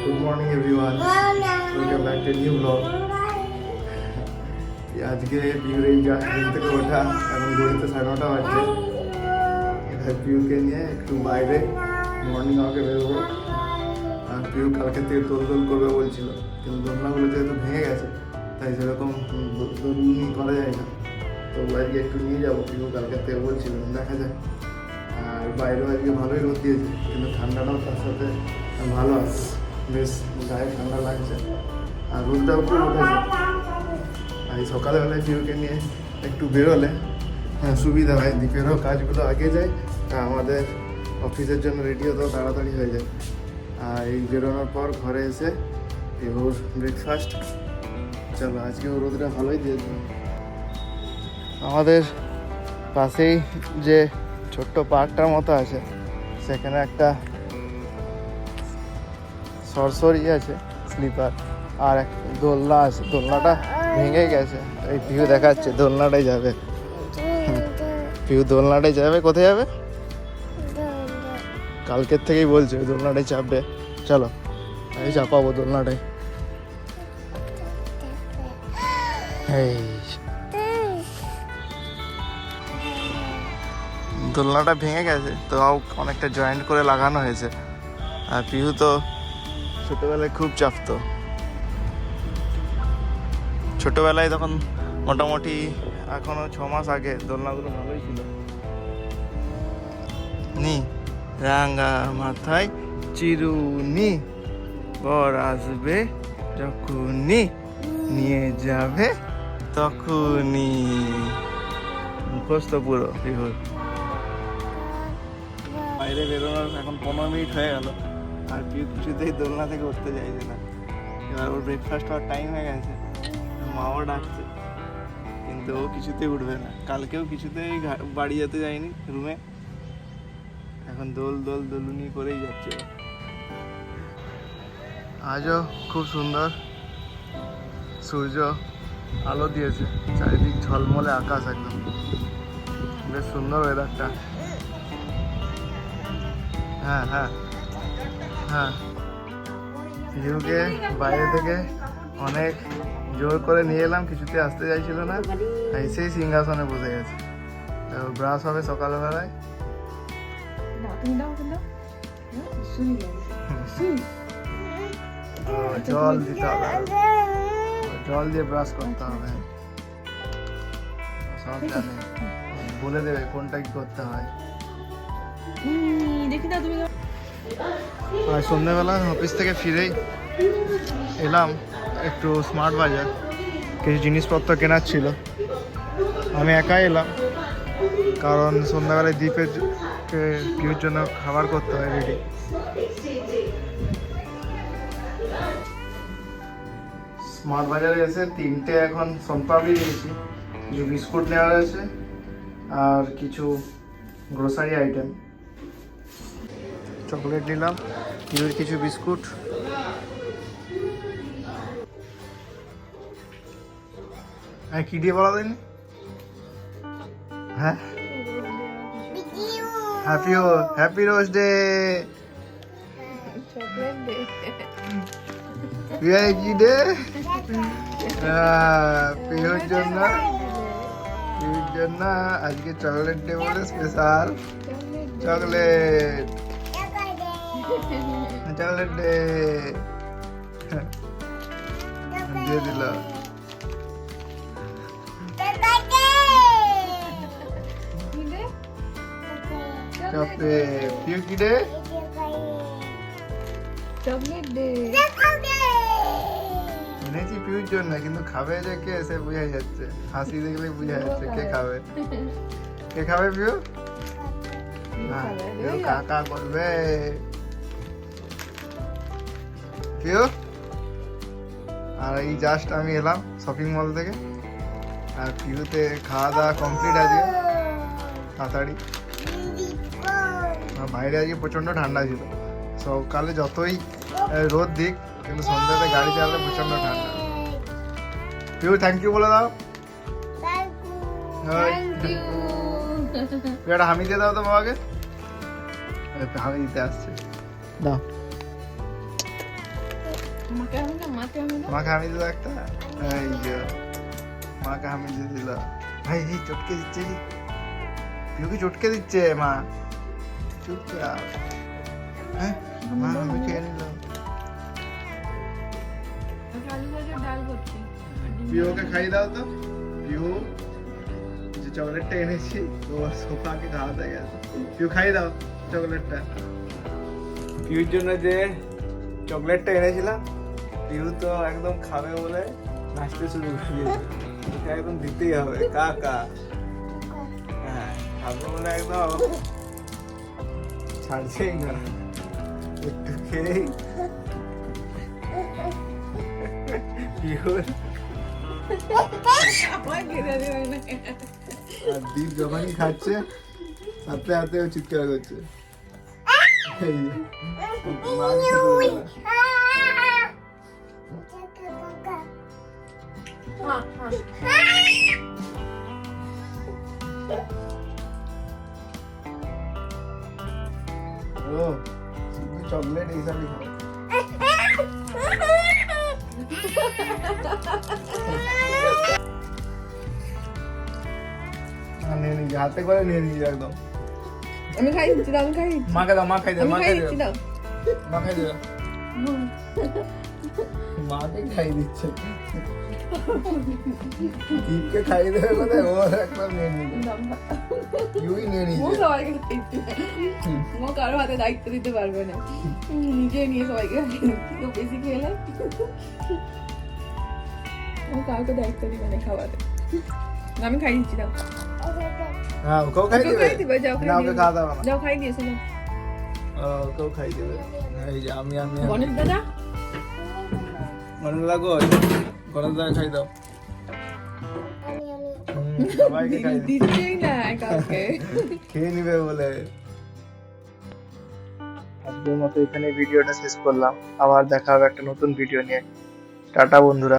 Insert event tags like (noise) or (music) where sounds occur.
Everyone welcome back to new blog আজকে পিউর এই যা ঘুম থেকে ওঠা এখন ঘড়িতে সাড়ে নটা বাজছে এবার পিউকে নিয়ে একটু বাইরে মর্নিং ওয়াকে বেরোবো আর পিউ কালকে থেকে দোল দোল করবে বলছিল কিন্তু দোলনাগুলো যেহেতু ভেঙে গেছে তাই সেরকম দোলনি করা যায় না তো আজকে একটু নিয়ে যাব পিউ কালকে থেকে বলছিল দেখা যাক আর বাইরেও আজকে ভালোই রোদ দিয়েছে কিন্তু ঠান্ডাটাও তার সাথে ভালো আছে বেশ গায়ে ঠান্ডা লাগছে। আর রোদটাও খুব উঠেছে। আর এই সকালবেলায় পিউকে নিয়ে একটু বেরোলে হ্যাঁ সুবিধা হয় দ্বীপেরও কাজগুলো আগে যায় আমাদের অফিসের জন্য রেডি হতেও তাড়াতাড়ি হয়ে যায়। আর এই বেরোনোর পর ঘরে এসে ওর ব্রেকফাস্ট চলো, আজকে ও রোদটা ভালোই দিয়েছে আমাদের পাশেই যে ছোট্ট পার্কটার মতো আছে, সেখানে একটা সরসরি আছে, স্লিপার। আর এক দোলনা আছে, দোলনাটা ভেঙে গেছে। এই পিউ দেখাচ্ছে, দোলনাটাই যাবে। পিউ দোলনাটাই যাবে, কোথায় যাবে? কালকের থেকেই বলছে দোলনাটাই চাপবে। চলো, এই চাপাবো দোলনাটাই। এই। দোলনাটা ভেঙে গেছে, তো অনেকটা জয়েন্ট করে লাগানো হয়েছে। আর পিহু তো ছোটবেলায় খুব চাপতো ছোটবেলায় তখন মোটামুটি এখনও ছ মাস আগে দোলনাগুলো ভালোই ছিল। নি, রাঙা মাথায় চিরুনি, বর আসবে যখনই, নিয়ে যাবে তখনই। মুখস্থ পুরো, বিহুর। বাইরে বেরোনোর এখন পনেরো মিনিট হয়ে গেল। আর কেউ কিছুতেই দোলনা থেকে উঠতে চাইছে না। এবার ওর ব্রেকফাস্ট হওয়ার টাইম হয়ে গেছে। মাও ডাকছে। কিন্তু ও কিছুতেই উঠবে না। কালকেও কিছুতেই বাড়ি যেতে যায়নি রুমে এখন দোল দোল, দোলুনি করেই যাচ্ছে আজও খুব সুন্দর। সূর্য আলো দিয়েছে। চারিদিক ঝলমলে আকাশ একদম। বেশ সুন্দর ওয়েদারটা হ্যাঁ হ্যাঁ। হ্যাঁ। পিহুকে বাইরে থেকে অনেক জোর করে নিয়ে এলাম কিছুতে আসতে চাইছিল না। এসেই সিংহাসনে বসে গেছে। তো ব্রাশ হবে সকালবেলায়। জল দিতে হবে। জল দিয়ে ব্রাশ করতে হবে। সব জানে। বলে দেবে কোনটা কি করতে হয়। দেখি দাও তুমি। আর সন্ধ্যেবেলা অফিস থেকে ফিরেই এলাম একটু স্মার্ট বাজার। কিছু জিনিসপত্র কেনার ছিল। আমি একাই এলাম, কারণ সন্ধ্যাবেলায় দ্বীপের জ- কে পিউর জন্য খাবার করতে হয় রেডি স্মার্ট বাজারে এসে তিনটে এখন সোনপাপড়ি নিয়েছি কিছু বিস্কুট নেওয়ার আছে আর কিছু গ্রোসারি আইটেম চকলেট নিলাম পিউর কিছু বিস্কুট। হ্যাঁ কি দিয়ে বলা দেয়নি হ্যাঁ? Happy happy rose day day জন্য জন্য আজকে চকলেট ডে বলে স্পেশাল চকলেট। চকলেট ডে (laughs) দিয়ে দিল। কি পিউ কি ডে চকলেট দে এনেছি পিউর জন্য কিন্তু খাবে যে কে সে বোঝাই যাচ্ছে। হাসি দেখলে বোঝা যাচ্ছে কে খাবে। কে খাবে পিউ না পিউ কাকা করবে পিউ আর এই জাস্ট আমি এলাম শপিং মল থেকে। আর পিউতে খাওয়া দাওয়া কমপ্লিট আজকে। তাড়াতাড়ি। আর বাইরে আজকে প্রচণ্ড ঠান্ডা ছিল। সকালে যতই রোদ দিক কিন্তু সন্ধ্যাতে গাড়ি চালালে প্রচণ্ড ঠান্ডা। পিউ থ্যাংক ইউ বলে দাও। (laughs) একটা হামি দিয়ে দাও তো বাবাকে। হামি দিতে আসছে। দাও। মাকে আমি না মাকে আমি না। মাকে হামি দিল একটা এই যে মাকে হামি দিয়ে দিল। ভাই এই চটকে দিচ্ছে পিউকে চটকে দিচ্ছে মা। চুপচাপ। হ্যাঁ? মা আমি খেয়ে নিল আলু ভাজা পিউকে খাইয়ে দাও তো। পিউ যে চকলেটটা এনেছি তো সোফাকে খাওয়াতে গেছে। পিউ খাইয়ে দাও চকলেটটা। পিউর জন্য যে চকলেটটা এনেছিলাম পিউ তো একদম খাবে বলে নাচতে শুরু করে একদম দিতেই হবে। কা কা। হ্যাঁ খাবে বলে একদম ছাড়ছেই না। একটু খেয়েই। না আর খাচ্ছে সাথে ও চিৎকার করছে। এই যে, মা খেতে দেবে না। হ্যাঁ হ্যাঁ ও শুধু চকলেট এইসবই খাবে হ্যাঁ, নিয়ে নিয়েছি হাতে করে নিয়ে নিয়েছি একদম আমি খাই দিচ্ছি দাও আমি দীপকে খাই দেবে কোথায় ও একবার নিয়ে নিবে নিয়ে ও সবাইকে ও কারও হাতে দায়িত্ব দিতে পারবে না নিজে নিয়ে সবাইকে খাইয়ে। কেউ বেশি খেলে ও কাউকে দায়িত্ব দিবে না খাওয়াতে আমি খাই দিচ্ছি দাও হ্যাঁ ওকেও খাই দেবে যাও খাই দিবে। যাও খাই দিয়েছ না ও, ওকেও খাই দেবে এই যে আমি আমি। গণেশ দাদা লাগো গণেশ দাকে খাই দাও খেয়ে নিবে বলে। আজকের মতো এখানে ভিডিওটা শেষ করলাম। আবার দেখা হবে একটা নতুন ভিডিও নিয়ে। টাটা বন্ধুরা।